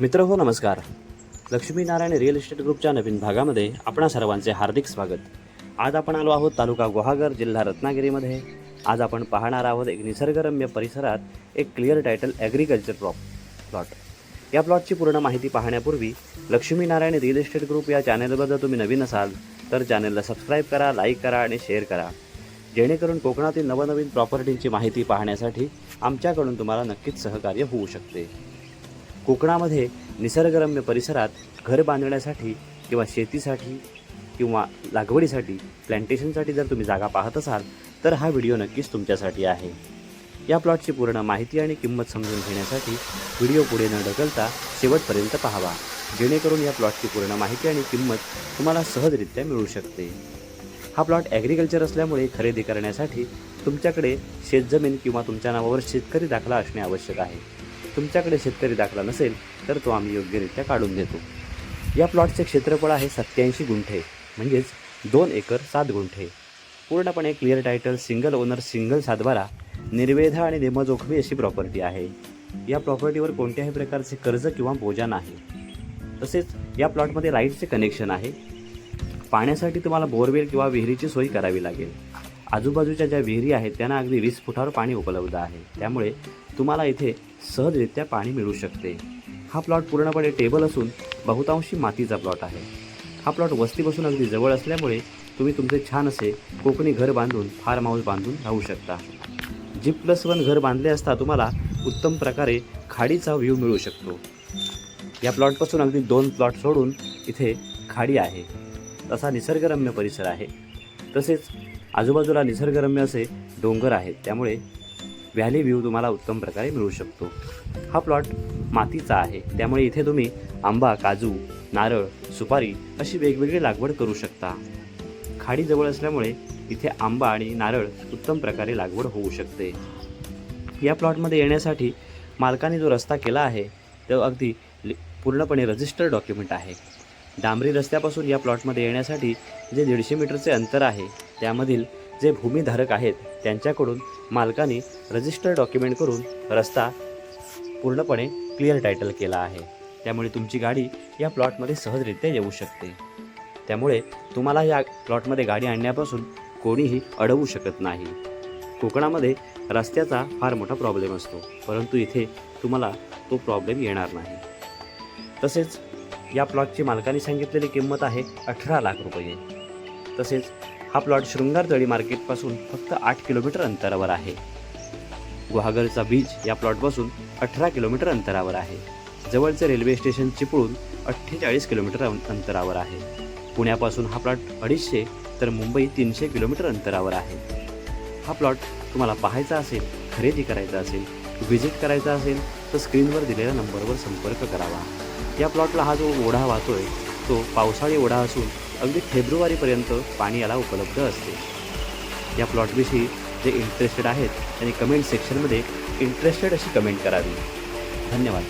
मित्र हो नमस्कार लक्ष्मीनारायण रिअल इस्टेट ग्रुपच्या नवीन भागामध्ये आपणा सर्वांचे हार्दिक स्वागत. आज आपण आलो आहोत तालुका गुहागर जिल्हा रत्नागिरीमध्ये. आज आपण पाहणार आहोत एक निसर्गरम्य परिसरात एक clear title agriculture prop plot या प्लॉटची पूर्ण माहिती पाहण्यापूर्वी लक्ष्मीनारायण रिअल इस्टेट ग्रुप या चॅनलबद्दल तुम्ही नवीन असाल तर चॅनलला सबस्क्राईब करा लाईक करा आणि शेअर करा. जेणेकरून कोकणातील नवनवीन प्रॉपर्टींची माहिती पाहण्यासाठी आमच्याकडून तुम्हाला नक्कीच सहकार्य होऊ शकते. कोकणामध्ये निसर्गरम्य परिसरात घर बांधण्यासाठी किंवा शेतीसाठी किंवा लागवडीसाठी प्लॅन्टेशनसाठी जर तुम्ही जागा पाहत असाल तर हा व्हिडिओ नक्कीच तुमच्यासाठी आहे. या प्लॉटची पूर्ण माहिती आणि किंमत समजून घेण्यासाठी व्हिडिओ पुढे न ढकलता शेवटपर्यंत पाहावा. जेणेकरून या प्लॉटची पूर्ण माहिती आणि किंमत तुम्हाला सहजरित्या मिळू शकते. हा प्लॉट ॲग्रिकल्चर असल्यामुळे खरेदी करण्यासाठी तुमच्याकडे शेतजमीन किंवा तुमच्या नावावर शेतकरी दाखला असणे आवश्यक आहे. तुमच्याकडे शेतकरी दाखला नसेल तर तो आम्ही योग्यरित्या काढून देतो. या प्लॉटचे क्षेत्रफळ आहे सत्याऐंशी गुंठे म्हणजेच दोन एकर सात गुंठे. पूर्णपणे clear title single owner single सातबारा निर्वेधा आणि निमजोखमी अशी प्रॉपर्टी आहे. या प्रॉपर्टीवर कोणत्याही प्रकारचे कर्ज किंवा बोजा नाही. तसेच या प्लॉटमध्ये लाईटचे कनेक्शन आहे. पाण्यासाठी तुम्हाला बोरवेल किंवा विहिरीची सोय करावी लागेल. आजूबाजूच्या ज्या विहिरी आहेत त्यांना अगदी वीस फुटावर पाणी उपलब्ध आहे. त्यामुळे तुम्हाला इथे सहजरित्या पाणी मिळू शकते. हा प्लॉट पूर्णपणे टेबल असून बहुतांशी मातीचा प्लॉट आहे. हा प्लॉट वस्तीपासून अगदी जवळ असल्यामुळे तुम्ही तुमचे छान असे कोकणी घर बांधून फार्म हाऊस बांधून राहू शकता. जीप प्लस वन घर बांधले असता तुम्हाला उत्तम प्रकारे खाडीचा व्ह्यू मिळू शकतो. या प्लॉटपासून अगदी दोन प्लॉट सोडून इथे खाडी आहे. तसा निसर्गरम्य परिसर आहे. तसेच आजूबाजूला निसर्गरम्य असे डोंगर आहेत. त्यामुळे व्हॅली व्ह्यू तुम्हाला उत्तम प्रकारे मिळू शकतो. हा प्लॉट मातीचा आहे. त्यामुळे इथे तुम्ही आंबा काजू नारळ सुपारी अशी वेगवेगळी लागवड करू शकता. खाडीजवळ असल्यामुळे इथे आंबा आणि नारळ उत्तम प्रकारे लागवड होऊ शकते. या प्लॉटमध्ये येण्यासाठी मालकाने जो रस्ता केला आहे तो अगदी लि- पूर्णपणे रजिस्टर्ड डॉक्युमेंट आहे. डांबरी रस्त्यापासून या प्लॉटमध्ये येण्यासाठी जे दीडशे मीटरचे अंतर आहे त्यामधील जे भूमिधारक आहेत त्यांच्याकडून मालकाने रजिस्टर डॉक्युमेंट करून रस्ता पूर्णपणे क्लिअर टायटल केला आहे. त्यामुळे तुमची गाडी या प्लॉटमध्ये सहजरित्या येऊ शकते. त्यामुळे तुम्हाला या प्लॉटमध्ये गाडी आणण्यापासून कोणीही अडवू शकत नाही. कोकणामध्ये रस्त्याचा फार मोठा प्रॉब्लेम असतो परंतु इथे तुम्हाला तो प्रॉब्लेम येणार नाही. तसेच या प्लॉटची मालकाने सांगितलेली किंमत आहे अठरा लाख रुपये. तसेच हा प्लॉट शृंगारतळी मार्केटपासून फक्त आठ किलोमीटर अंतरावर आहे. गुहागरचा बीच या प्लॉटपासून अठरा किलोमीटर अंतरावर आहे. जवळचे रेल्वे स्टेशन चिपळूण अठ्ठेचाळीस किलोमीटर अं- अंतरावर आहे. पुण्यापासून हा प्लॉट अडीचशे तर मुंबई तीनशे किलोमीटर अंतरावर आहे. हा प्लॉट तुम्हाला पाहायचा असेल खरेदी करायचा असेल व्हिजिट करायचा असेल तर स्क्रीनवर दिलेल्या नंबरवर संपर्क करावा. या प्लॉटला हा जो ओढा वाहतोय तो पावसाळी ओढा असून अगदी फेब्रुवारीपर्यंत पाणी याला उपलब्ध असते. या प्लॉटविषयी जे इंटरेस्टेड आहेत त्यांनी कमेंट सेक्शनमध्ये इंटरेस्टेड अशी कमेंट करावी. धन्यवाद.